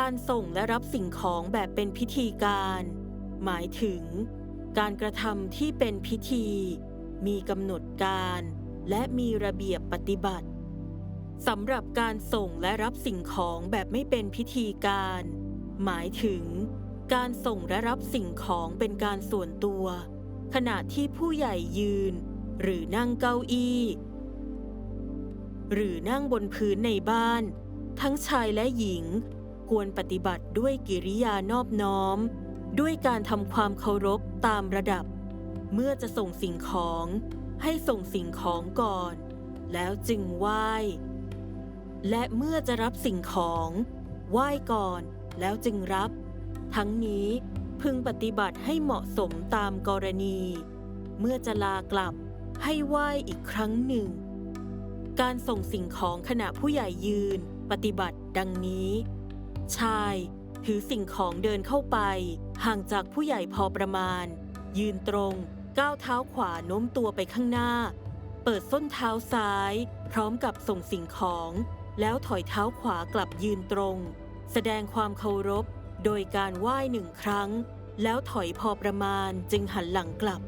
การส่งและรับสิ่งของแบบเป็นพิธีการ หมายถึง การกระทำที่เป็นพิธี มีกำหนดการ และมีระเบียบปฏิบัติสำหรับการส่งและรับสิ่งของแบบไม่เป็นพิธีการ หมายถึง การส่งและรับสิ่งของเป็นการส่วนตัว ขณะที่ผู้ใหญ่ยืน หรือนั่งเก้าอี้ หรือนั่งบนพื้นในบ้าน ทั้งชายและหญิง ควรปฏิบัติด้วยกิริยานอบน้อม ด้วยการทำความเคารพตามระดับ เมื่อจะส่งสิ่งของให้ส่งสิ่งของก่อน แล้วจึงไหว้ และเมื่อจะรับสิ่งของ ไหว้ก่อนแล้วจึงรับ ทั้งนี้พึงปฏิบัติให้เหมาะสมตามกรณี เมื่อจะลากลับให้ไหว้อีกครั้งหนึ่ง การส่งสิ่งของขณะผู้ใหญ่ยืน ปฏิบัติดังนี้ ชาย ถือสิ่งของเดินเข้าไป ห่างจากผู้ใหญ่พอประมาณ ยืนตรงก้าวเท้าขวาโน้มตัวไปข้างหน้า เปิดส้นเท้าซ้าย พร้อมกับส่งสิ่งของ แล้วถอยเท้าขวากลับยืนตรง แสดงความเคารพ โดยการไหว้หนึ่งครั้ง แล้วถอยพอประมาณจึงหันหลังกลับ